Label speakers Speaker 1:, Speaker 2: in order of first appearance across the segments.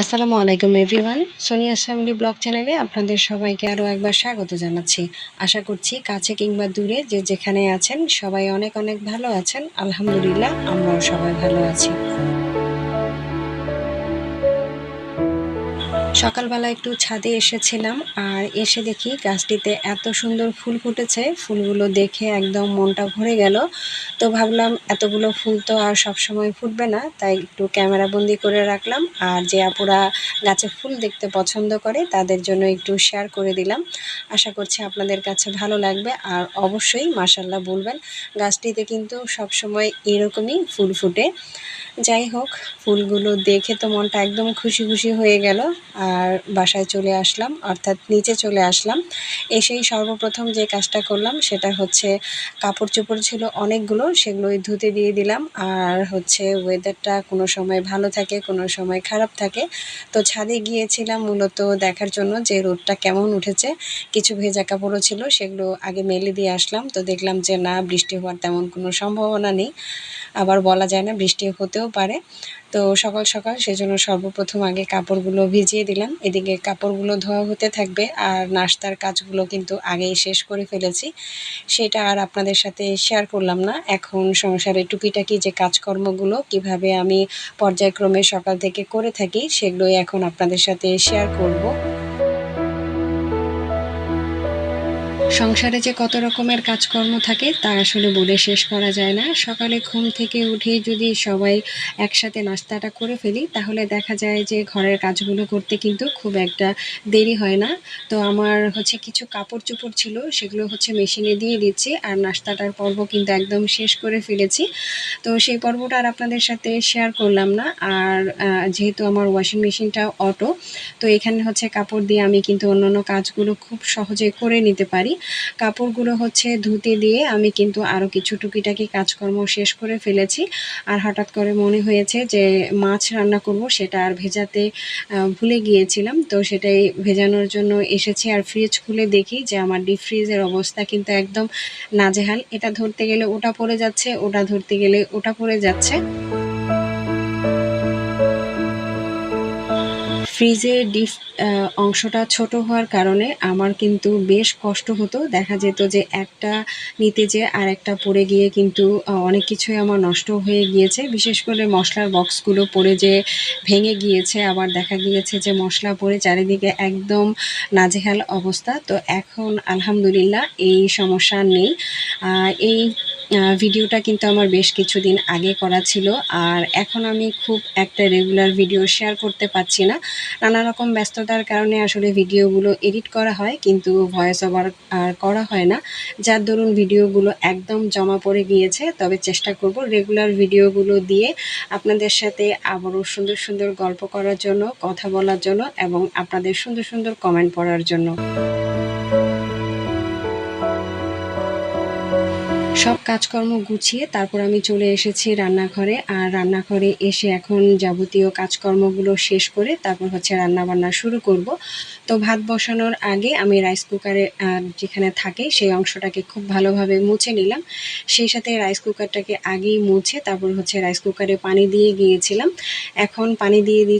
Speaker 1: আসসালামু আলাইকুম everyone Sonia family blog চ্যানেলে আপনাদের সবাইকে আরও একবার স্বাগত জানাচ্ছি। আশা করছি কাছে কিংবা দূরে যে যেখানে আছেন, সবাই অনেক অনেক ভালো আছেন। আলহামদুলিল্লাহ, আমরাও সবাই ভালো আছি। সকালবেলা একটু ছাদে এসেছিলাম আর এসে দেখি গাছটিতে এত সুন্দর ফুল ফুটেছে। ফুলগুলো দেখে একদম মনটা ভরে গেল। তো ভাবলাম এতগুলো ফুল তো আর সবসময় ফুটবে না, তাই একটু ক্যামেরা বন্দি করে রাখলাম। আর যে আপুরা গাছে ফুল দেখতে পছন্দ করে, তাদের জন্য একটু শেয়ার করে দিলাম। আশা করছি আপনাদের কাছে ভালো লাগবে। আর অবশ্যই মাসাল্লাহ বলবেন, গাছটিতে কিন্তু সবসময় এরকমই ফুল ফুটে। যাই হোক, ফুলগুলো দেখে তো মনটা একদম খুশি খুশি হয়ে গেল। আর বাসায় চলে আসলাম, অর্থাৎ নিচে চলে আসলাম। এসেই সর্বপ্রথম যে কাজটা করলাম সেটা হচ্ছে কাপড় চোপড় ছিল অনেকগুলো, সেগুলোই ধুতে দিয়ে দিলাম। আর হচ্ছে ওয়েদারটা কোনো সময় ভালো থাকে, কোনো সময় খারাপ থাকে। তো ছাদে গিয়েছিলাম মূলত দেখার জন্য যে রোদটা কেমন উঠেছে। কিছু ভেজা কাপড়ও ছিল, সেগুলো আগে মেলে দিয়ে আসলাম। তো দেখলাম যে না, বৃষ্টি হওয়ার তেমন কোনো সম্ভাবনা নেই। আবার বলা যায় না, বৃষ্টি হতেও পারে। তো সকাল সকাল সেজন্য সর্বপ্রথম আগে কাপড়গুলো ভিজিয়ে দিলাম। এদিকে কাপড়গুলো ধোয়া হতে থাকবে আর নাস্তার কাজগুলো কিন্তু আগেই শেষ করে ফেলেছি। সেটা আর আপনাদের সাথে শেয়ার করলাম না। এখন সংসারে টুকিটাকি যে কাজকর্মগুলো কীভাবে আমি পর্যায়ক্রমে সকাল থেকে করে থাকি সেগুলোই এখন আপনাদের সাথে শেয়ার করব। সংসারে যে কত রকমের কাজকর্ম থাকে, তা আসলে বলে শেষ করা যায় না। সকালে ঘুম থেকে উঠে যদি সবাই একসাথে নাস্তাটা করে ফেলি, তাহলে দেখা যায় যে ঘরের কাজগুলো করতে কিন্তু খুব একটা দেরি হয় না। তো আমার হচ্ছে কিছু কাপড় চোপড় ছিল, সেগুলো হচ্ছে মেশিনে দিয়ে দিচ্ছি, আর নাস্তাটার পর্ব কিন্তু একদম শেষ করে ফেলেছি। তো সেই পর্বটা আর আপনাদের সাথে শেয়ার করলাম না, আর যেহেতু আমার ওয়াশিং মেশিনটা অটো তো এখানে হচ্ছে কাপড় দিয়ে আমি কিন্তু অন্যান্য কাজগুলো খুব সহজে করে নিতে পারি। কাপড়গুলো হচ্ছে ধুতে দিয়ে আমি কিন্তু আরও কিছু টুকিটাকি কাজকর্ম শেষ করে ফেলেছি। আর হঠাৎ করে মনে হয়েছে যে মাছ রান্না করব, সেটা আর ভেজাতে ভুলে গিয়েছিলাম। তো সেটাই ভেজানোর জন্য এসেছি আর ফ্রিজ খুলে দেখি যে আমার ডিপ ফ্রিজের অবস্থা কিন্তু একদম নাজেহাল। এটা ধরতে গেলে ওটা পড়ে যাচ্ছে, ওটা ধরতে গেলে ওটা পড়ে যাচ্ছে। ফ্রিজের ডিপ অংশটা ছোট হওয়ার কারণে আমার কিন্তু বেশ কষ্ট হতো। দেখা যেত যে একটা নিতে যে আর একটা পড়ে গিয়ে কিন্তু অনেক কিছুই আমার নষ্ট হয়ে গিয়েছে। বিশেষ করে মশলার বক্সগুলো পড়ে যে ভেঙে গিয়েছে, আবার দেখা গিয়েছে যে মশলা পড়ে চারিদিকে একদম নাজেহাল অবস্থা। তো এখন আলহামদুলিল্লাহ এই সমস্যা নেই। এই ভিডিওটা কিন্তু আমার বেশ কিছুদিন আগে করা ছিল, আর এখন আমি খুব একটা রেগুলার ভিডিও শেয়ার করতে পারছি না। নানা রকম ব্যস্ততার কারণে আসলে ভিডিওগুলো এডিট করা হয়, কিন্তু ভয়েস ওভার আর করা হয় না। যার দরুন ভিডিওগুলো একদম জমা পড়ে গিয়েছে, তবে চেষ্টা করব রেগুলার ভিডিওগুলো দিয়ে আপনাদের সাথে আবারও সুন্দর সুন্দর গল্প করার জন্য, কথা বলার জন্য, এবং আপনাদের সুন্দর সুন্দর কমেন্ট পড়ার জন্য। সব কাজকর্ম গুছিয়ে তারপর আমি চলে এসেছি রান্নাঘরে। আর রান্নাঘরে এসে এখন যাবতীয় কাজকর্মগুলো শেষ করে তারপর হচ্ছে রান্না বান্না শুরু করব। তো ভাত বসানোর আগে আমি রাইস কুকারে যেখানে থাকে সেই অংশটাকে খুব ভালোভাবে মুছে নিলাম। সেই সাথে রাইস কুকারটাকে আগেই মুছে তারপর হচ্ছে রাইস কুকারে পানি দিয়ে গিয়েছিলাম। এখন পানি দিয়ে দি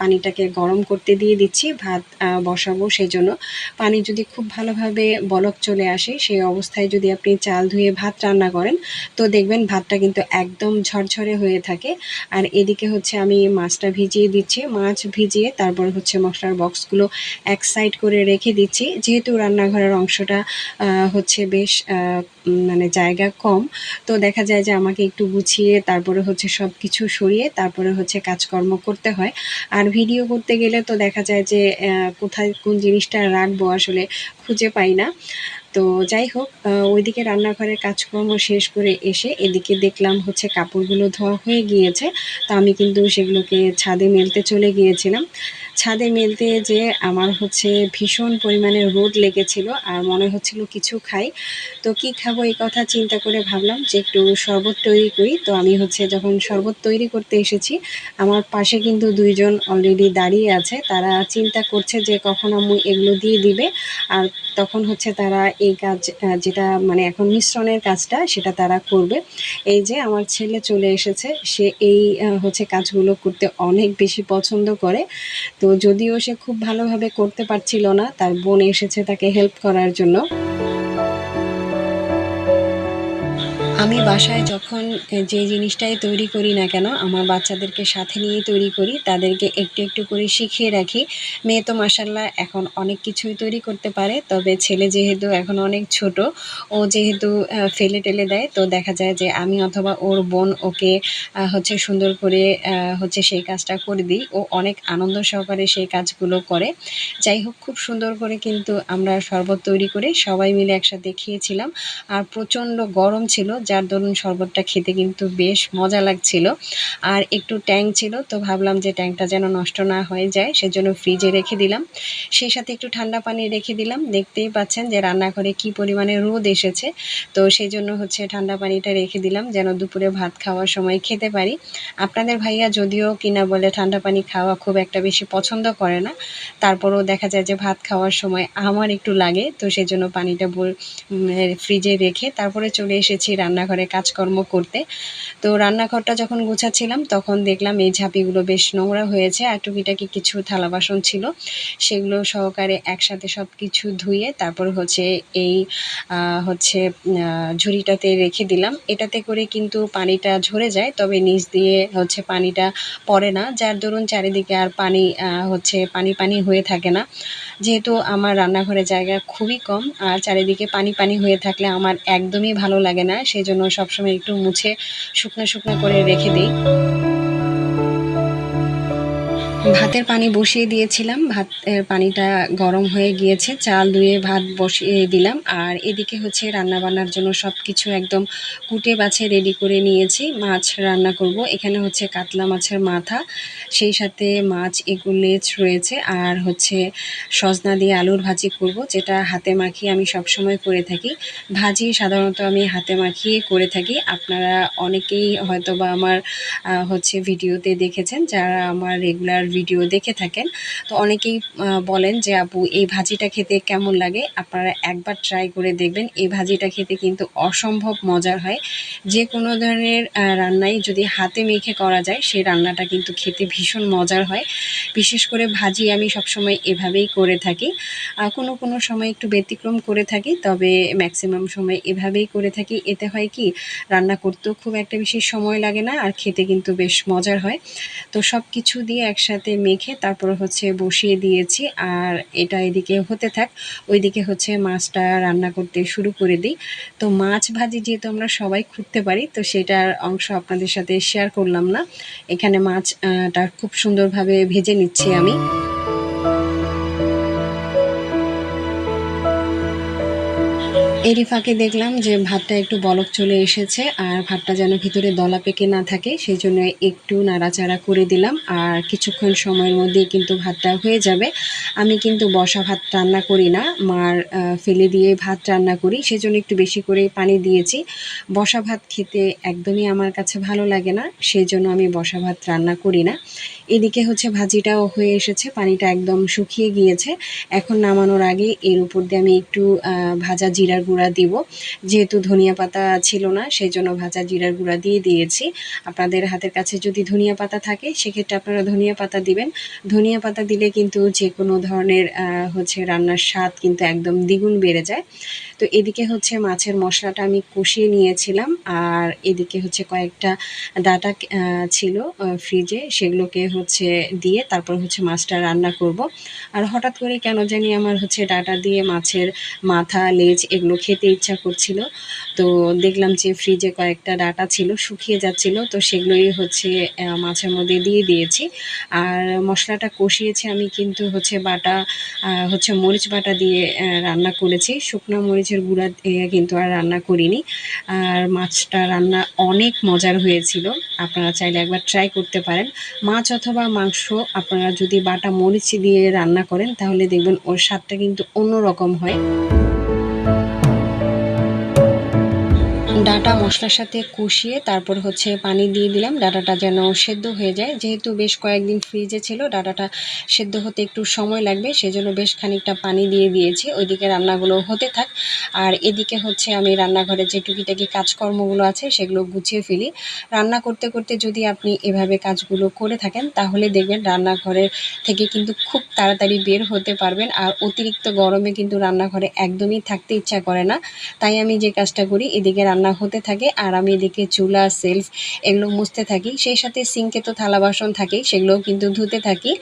Speaker 1: পানিটাকে গরম করতে দিয়ে দিচ্ছি, ভাত বসাবো সেই জন্য পানি যদি খুব ভালোভাবে বলক চলে আসে সেই অবস্থায় যদি আপনি চাল ধুয়ে ভাত রান্না করেন। তো দেখবেন ভাতটা কিন্তু একদম ঝরঝরে হয়ে থাকে। আর এদিকে হচ্ছে আমি মাছটা ভিজিয়ে দিচ্ছি। মাছ ভিজিয়ে তারপর হচ্ছে মশলার বক্সগুলো এক সাইড করে রেখে দিচ্ছি। যেহেতু রান্নাঘরের অংশটা হচ্ছে বেশ মানে জায়গা কম, তো দেখা যায় যে আমাকে একটু গুছিয়ে তারপরে হচ্ছে সব কিছু সরিয়ে তারপরে হচ্ছে কাজকর্ম করতে হয়। আর ভিডিও করতে গেলে তো দেখা যায় যে কোথায় কোন জিনিসটা রাখব আসলে খুঁজে পাই না। তো যাই হোক ওইদিকে রান্নাঘরের কাজকর্ম শেষ করে এসে এদিকে দেখলাম হচ্ছে কাপড়গুলো ধোয়া হয়ে গিয়েছে। তো আমি কিন্তু সেগুলোকে ছাদে মেলতে চলে গিয়েছিলাম। ছাদে মেলতে যে আমার হচ্ছে ভীষণ পরিমাণে রোদ লেগেছিল আর মনে হচ্ছিল কিছু খাই। তো কি খাব এই কথা চিন্তা করে ভাবলাম যে একটু শরবত তৈরি করি। তো আমি হচ্ছে যখন শরবত তৈরি করতে এসেছি, আমার পাশে কিন্তু দুইজন অলরেডি দাঁড়িয়ে আছে। তারা চিন্তা করছে যে কখন আমি এগুলো দিয়ে দিবে। আর তখন হচ্ছে তারা এই কাজ যেটা মানে এখন মিশ্রণের কাজটা, সেটা তারা করবে। এই যে আমার ছেলে চলে এসেছে, সে এই হচ্ছে কাজগুলো করতে অনেক বেশি পছন্দ করে। তো যদিও সে খুব ভালোভাবে করতে পারছিল না, তার বোন এসেছে তাকে হেল্প করার জন্য। আমি বাসায় যখন যে জিনিসটাই তৈরি করি না কেন, আমার বাচ্চাদেরকে সাথে নিয়ে তৈরি করি, তাদেরকে একটু একটু করে শিখিয়ে রাখি। মেয়ে তো মাসাল্লাহ এখন অনেক কিছুই তৈরি করতে পারে, তবে ছেলে যেহেতু এখন অনেক ছোট, ও যেহেতু ফেলে টেলে দেয়, তো দেখা যায় যে আমি অথবা ওর বোন ওকে হচ্ছে সুন্দর করে হচ্ছে সেই কাজটা করে দিই, ও অনেক আনন্দ সহকারে সেই কাজগুলো করে। যাই হোক, খুব সুন্দর করে কিন্তু আমরা শরবত তৈরি করে সবাই মিলে একসাথে খেয়েছিলাম, আর প্রচণ্ড গরম ছিল যার দরুন শরবতটা খেতে কিন্তু বেশ মজা লাগছিল। আর একটু ট্যাঙ্ক ছিল, তো ভাবলাম যে ট্যাঙ্কটা যেন নষ্ট না হয়ে যায়, সেজন্য ফ্রিজে রেখে দিলাম। সেই সাথে একটু ঠান্ডা পানি রেখে দিলাম। দেখতেই পাচ্ছেন যে রান্নাঘরে কি পরিমাণে রোদ এসেছে, তো সেই জন্য হচ্ছে ঠান্ডা পানিটা রেখে দিলাম, যেন দুপুরে ভাত খাওয়ার সময় খেতে পারি। আপনাদের ভাইয়া যদিও কিনা বলে ঠান্ডা পানি খাওয়া খুব একটা বেশি পছন্দ করে না, তারপরেও দেখা যায় যে ভাত খাওয়ার সময় আমার একটু লাগে, তো সেই জন্য পানিটা ফ্রিজে রেখে তারপরে চলে এসেছি রান্নাঘরে কাজকর্ম করতে। তো রান্নাঘরটা যখন গুছাচ্ছিলাম, তখন দেখলাম এই ঝাঁপিগুলো বেশ নোংরা হয়েছে আর টুকিটাকি কিছু থালা বাসন ছিল। সেগুলো সহকারে একসাথে সব কিছু ধুয়ে তারপর হচ্ছে এই হচ্ছে ঝুড়িটাতে রেখে দিলাম। এটাতে করে কিন্তু পানিটা ঝরে যায়, তবে নিচ দিয়ে হচ্ছে পানিটা পড়ে না। যার দরুন চারিদিকে আর পানি হচ্ছে পানি পানি হয়ে থাকে না। যেহেতু আমার রান্নাঘরের জায়গা খুবই কম, আর চারিদিকে পানি পানি হয়ে থাকলে আমার একদমই ভালো লাগে না। সেই জন্য সবসময় একটু মুছে শুকনো শুকনো করে রেখে দিই। ভাতের পানি বসিয়ে দিয়েছিলাম। ভাতের পানিটা গরম হয়ে গিয়েছে। চাল ধুয়ে ভাত বসিয়ে দিলাম। আর এদিকে হচ্ছে রান্না বান্নার জন্য সব কিছু একদম কুটে বাছে রেডি করে নিয়েছি। মাছ রান্না করব। এখানে হচ্ছে কাতলা মাছের মাথা, সেই সাথে মাছ এগুলো লেজ রয়েছে। আর হচ্ছে সজনা দিয়ে আলুর ভাজি করব, যেটা হাতে মাখিয়ে আমি সব সময় করে থাকি। ভাজি সাধারণত আমি হাতে মাখিয়ে করে থাকি। আপনারা অনেকেই হয়তো বা আমার হচ্ছে ভিডিওতে দেখেছেন, যারা আমার রেগুলার ভিডিও দেখে থাকেন। তো অনেকেই বলেন যে, আপু, এই ভাজিটা খেতে কেমন লাগে? আপনারা একবার ট্রাই করে দেখবেন। এই ভাজিটা খেতে কিন্তু অসম্ভব মজার হয়। যে কোনো ধরনের রান্নাই যদি হাতে মেখে করা যায়, সেই রান্নাটা কিন্তু খেতে ভীষণ মজার হয়। বিশেষ করে ভাজি আমি সবসময় এভাবেই করে থাকি। কোনো কোনো সময় একটু ব্যতিক্রম করে থাকি, তবে ম্যাক্সিমাম সময় এভাবেই করে থাকি। এতে হয় কি, রান্না করতেও খুব একটা বেশি সময় লাগে না, আর খেতে কিন্তু বেশ মজার হয়। তো সব কিছু দিয়ে একসাথে মেখে তারপর হচ্ছে বসিয়ে দিয়েছি, আর এটা এদিকে হতে থাক। ওইদিকে হচ্ছে মাছটা রান্না করতে শুরু করে দিই। তো মাছ ভাজি যেহেতু আমরা সবাই খুঁজতে পারি, তো সেটার অংশ আপনাদের সাথে শেয়ার করলাম না। এখানে মাছটা খুব সুন্দরভাবে ভেজে নিচ্ছি আমি। এরই ফাঁকে দেখলাম যে ভাতটা একটু বলক চলে এসেছে আর ভাতটা যেন ভিতরে দলা পেকে না থাকে, সেই জন্য একটু নাড়াচাড়া করে দিলাম। আর কিছুক্ষণ সময়ের মধ্যেই কিন্তু ভাতটা হয়ে যাবে। আমি কিন্তু বসা ভাত রান্না করি না, মার ফেলে দিয়ে ভাত রান্না করি, সেজন্য একটু বেশি করে পানি দিয়েছি। বসা ভাত খেতে একদমই আমার কাছে ভালো লাগে না সেই জন্য আমি বসা ভাত রান্না করি না। এদিকে হচ্ছে ভাজিটাও হয়ে এসেছে, পানিটা একদম শুকিয়ে গিয়েছে। এখন নামানোর আগে এর উপর দিয়ে আমি একটু ভাজা জিরার গুঁড়া দিব। যেহেতু ধনিয়া পাতা ছিল না সেই জন্য ভাজা জিরার গুঁড়া দিয়ে দিয়েছি। আপনাদের হাতের কাছে যদি ধনিয়া পাতা থাকে, সেক্ষেত্রে আপনারা ধনিয়া পাতা দিবেন। ধনিয়া পাতা দিলে কিন্তু যে কোনো ধরনের হচ্ছে রান্নার স্বাদ কিন্তু একদম দ্বিগুণ বেড়ে যায়। তো এদিকে হচ্ছে মাছের মশলাটা আমি কষিয়ে নিয়েছিলাম, আর এদিকে হচ্ছে কয়েকটা ডাটা ছিল ফ্রিজে, সেগুলোকে হচ্ছে দিয়ে তারপর হচ্ছে মাছটা রান্না করব। আর হঠাৎ করে কেন জানি আমার হচ্ছে ডাটা দিয়ে মাছের মাথা, লেজ এগুলো খেতে ইচ্ছা করছিল। তো দেখলাম যে ফ্রিজে কয়েকটা ডাটা ছিল, শুকিয়ে যাচ্ছিল, তো সেগুলোই হচ্ছে মাছের মধ্যে দিয়ে দিয়েছি। আর মশলাটা কষিয়েছি আমি কিন্তু হচ্ছে বাটা হচ্ছে মরিচ বাটা দিয়ে রান্না করেছি। শুকনো মরিচের গুঁড়া কিন্তু আর রান্না করিনি। আর মাছটা রান্না অনেক মজার হয়েছিল। আপনারা চাইলে একবার ট্রাই করতে পারেন। মাছ অথবা মাংস আপনারা যদি বাটা মরিচ দিয়ে রান্না করেন, তাহলে দেখবেন ওর স্বাদটা কিন্তু অন্যরকম হয়। ডাটা মশলার সাথে কষিয়ে তারপর হচ্ছে পানি দিয়ে দিলাম। ডাটাটা যেন সেদ্ধ হয়ে যায়। যেহেতু বেশ কয়েকদিন ফ্রিজে ছিল, ডাটাটা সেদ্ধ হতে একটু সময় লাগবে, সেজন্য বেশ খানিকটা পানি দিয়ে দিয়েছি। ওইদিকে রান্নাগুলো হতে থাক। আর এদিকে হচ্ছে আমি রান্নাঘরে যে টুকিটাকি কাজকর্মগুলো আছে, সেগুলো গুছিয়ে ফেলি। রান্না করতে করতে যদি আপনি এভাবে কাজগুলো করে থাকেন, তাহলে দেখবেন রান্নাঘরের থেকে কিন্তু খুব তাড়াতাড়ি বের হতে পারবেন। আর অতিরিক্ত গরমে কিন্তু রান্নাঘরে একদমই থাকতে ইচ্ছা করে না। তাই আমি যে কাজটা করি, এদিকে রান্না হতে থাকে আর আমি এদিকে চুলা সেলফ এগুলো মুছতে থাকি। সেই সাথে সিঙ্কে তো থালা বাসন থাকেই, সেগুলোও কিন্তু ধুতে থাকি।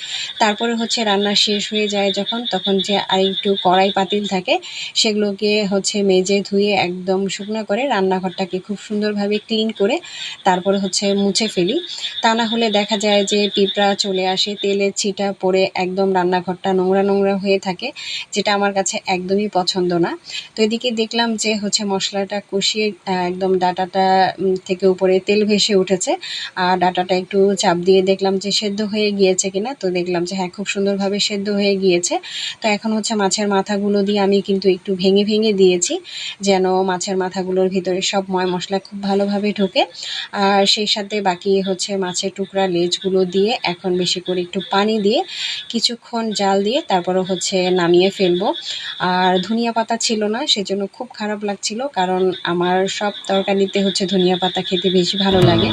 Speaker 1: তারপরে হচ্ছে রান্না শেষ হয়ে যায় যখন, তখন যে আর একটু কড়াই পাতিল থাকে, সেগুলোকে হচ্ছে মেজে ধুয়ে একদম শুকনো করে রান্নাঘরটাকে খুব সুন্দরভাবে ক্লিন করে তারপরে হচ্ছে মুছে ফেলি। তা না হলে দেখা যায় যে পিঁপড়া চলে আসে তেলের ছিটা পড়ে একদম রান্নাঘরটা নোংরা নোংরা হয়ে থাকে, যেটা আমার কাছে একদমই পছন্দ না। তো এদিকে দেখলাম যে হচ্ছে মশলাটা কষিয়ে একদম ডাটাটা থেকে উপরে তেল ভেসে উঠেছে। আর ডাটাটা একটু চাপ দিয়ে দেখলাম যে সেদ্ধ হয়ে গিয়েছে কিনা। তো দেখলাম যে হ্যাঁ খুব সুন্দরভাবে সেদ্ধ হয়ে গিয়েছে। তো এখন হচ্ছে মাছের মাথাগুলো দিয়ে আমি কিন্তু একটু ভেঙে ভেঙে দিয়েছি, যেন মাছের মাথাগুলোর ভিতরে সব ময় মশলা খুব ভালোভাবে ঢোকে। আর সেই সাথে বাকি হচ্ছে মাছের টুকরা লেজগুলো দিয়ে এখন বেশি করে একটু পানি দিয়ে কিছুক্ষণ জাল দিয়ে তারপরে হচ্ছে নামিয়ে ফেলব। আর ধনিয়া পাতা ছিল না, সেজন্য খুব খারাপ লাগছিল, কারণ আমার সব তরকারিতে হচ্ছে ধনিয়া পাতা খেতে বেশি ভালো লাগে।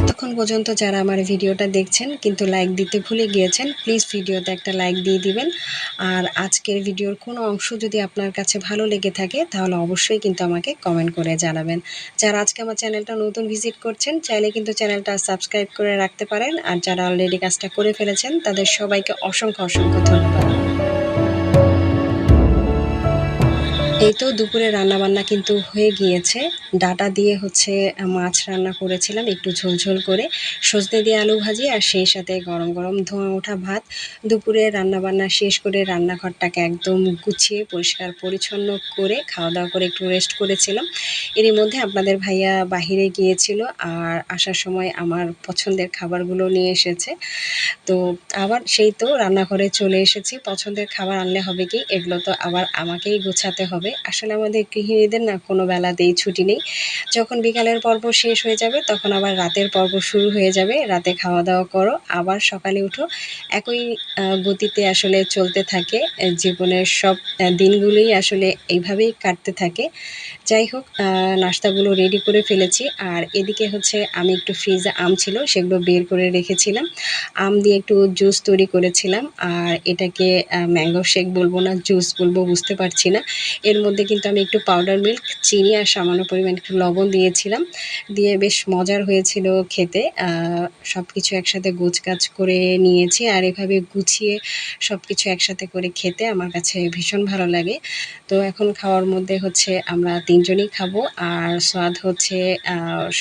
Speaker 1: এতক্ষণ পর্যন্ত যারা আমার ভিডিওটা দেখছেন, কিন্তু লাইক দিতে ভুলে গিয়েছেন প্লিজ ভিডিওতে একটা লাইক দিয়ে দিবেন। আর আজকের ভিডিওর কোনো অংশ যদি আপনার কাছে ভালো লেগে থাকে, তাহলে অবশ্যই কিন্তু আমাকে কমেন্ট করে জানাবেন। যারা আজকে আমার চ্যানেলটা নতুন ভিজিট করছেন, চাইলে কিন্তু চ্যানেলটা সাবস্ক্রাইব করে রাখতে পারেন। আর যারা অলরেডি কাজটা করে ফেলেছেন, তাদের সবাইকে অসংখ্য অসংখ্য ধন্যবাদ। এই তো দুপুরে রান্নাবান্না কিন্তু হয়ে গিয়েছে। ডাটা দিয়ে হচ্ছে মাছ রান্না করেছিলাম, একটু ঝোলঝোল করে। সজনে দিয়ে আলু ভাজি আর সেই সাথে গরম গরম ধোঁয়া ওঠা ভাত। দুপুরে রান্নাবান্না শেষ করে রান্নাঘরটাকে একদম গুছিয়ে, পরিষ্কার, পরিচ্ছন্ন করে খাওয়া দাওয়া করে একটু রেস্ট করেছিলাম। এরই মধ্যে আপনাদের ভাইয়া বাহিরে গিয়েছিল আর আসার সময় আমার পছন্দের খাবারগুলো নিয়ে এসেছে। তো আবার সেই তো রান্নাঘরে চলে এসেছি। পছন্দের খাবার আনলে হবে কি? এগুলো তো আবার আমাকেই গোছাতে হবে। হবে। আসলে আমাদের গৃহিণীদের না কোনো বেলাতেই ছুটি নেই। যখন বিকালের পর্ব শেষ হয়ে যাবে, তখন আবার রাতের পর্ব শুরু হয়ে যাবে। রাতে খাওয়া দাওয়া করো। আবার সকালে উঠো। একই গতিতে আসলে চলতে থাকে জীবনের সব দিনগুলোই আসলে এইভাবেই কাটতে থাকে। যাই হোক নাস্তাগুলো রেডি করে ফেলেছি। আর এদিকে হচ্ছে আমি একটু ফ্রিজে আম ছিল, সেগুলো বের করে রেখেছিলাম। আম দিয়ে একটু জুস তৈরি করেছিলাম। আর এটাকে ম্যাঙ্গো শেক বলব না জুস বলব, বুঝতে পারছি না। এর মধ্যে কিন্তু আমি একটু পাউডার মিল্ক চিনি আর সামান্য পরিমাণ একটু লবণ দিয়েছিলাম। দিয়ে বেশ মজার হয়েছিল খেতে। সব কিছু একসাথে গোছগাছ করে নিয়েছি আর এভাবে গুছিয়ে সব কিছু একসাথে করে খেতে আমার কাছে ভীষণ ভালো লাগে। তো এখন খাওয়ার মধ্যে হচ্ছে আমরা তিনজনই খাব আর স্বাদ হচ্ছে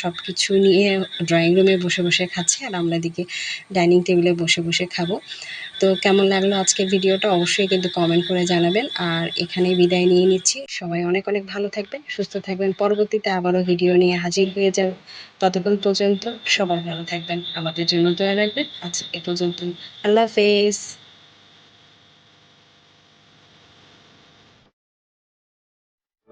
Speaker 1: সব কিছু নিয়ে ড্রয়িং রুমে বসে বসে খাচ্ছে আর আমরা দিকে ডাইনিং টেবিলে বসে বসে খাব। তো কেমন লাগল আজকের ভিডিওটা অবশ্যই কিন্তু কমেন্ট করে জানাবেন। আর এখানে বিদায় নিয়ে নিচ্ছি। সবাই অনেক অনেক ভালো থাকবেন, সুস্থ থাকবেন। পরবর্তীতে আবারও ভিডিও নিয়ে হাজির হয়ে যাবে। ততক্ষণ পর্যন্ত সবাই ভালো থাকবেন। আমাদের জন্য দয়া রাখবেন। আচ্ছা এ পর্যন্ত আল্লাহ হাফেজ।